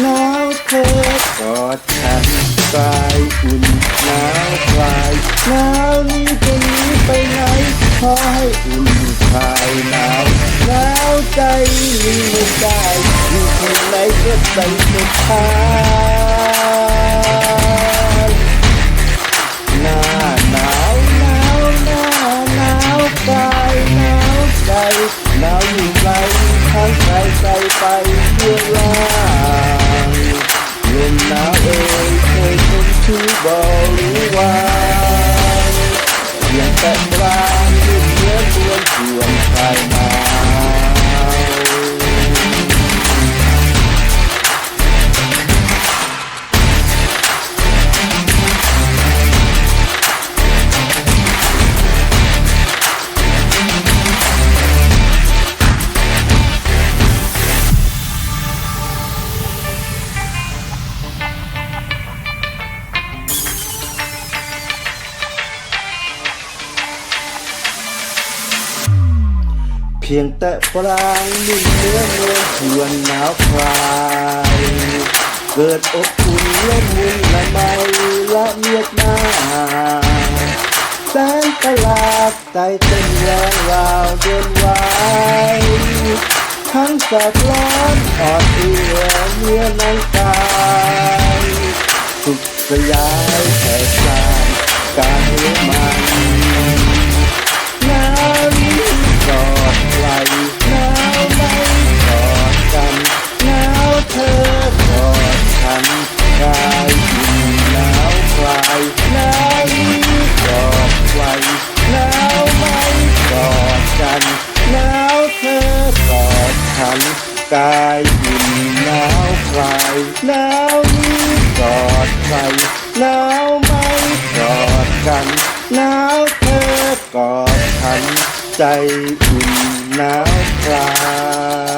หนาวเธอกอดฉันกายอุ่นหนาวคลายหนาวนี้จะหนีไปไหนขอให้อุ่นคลายหนาวหนาวใจมีไม่ได้อยู่ที่ไหนก็ใจสุดท้าย รู้ว่าเพียงแต่กลางที่เยื้อเพื่วนใคร เพียงแต่ปรางนิ่งเนื้อเมืองชวนหนาวคลายเกิดอบอุ่นละมุนละไมละเมียดหน้าแสงประลาดใจเต้นแรงราวเดินไหวทั้งแสบร้อนอ่อนเอื้อเนื้อนังกายสุขสยายแผ่สานการเลี้ยงมัน กายอยู่หนาวคลายหนาวนี้กอดใครหนาวไม่กอดกันหนาวเธอกอดฉันใจอุ่นหนาวคลาย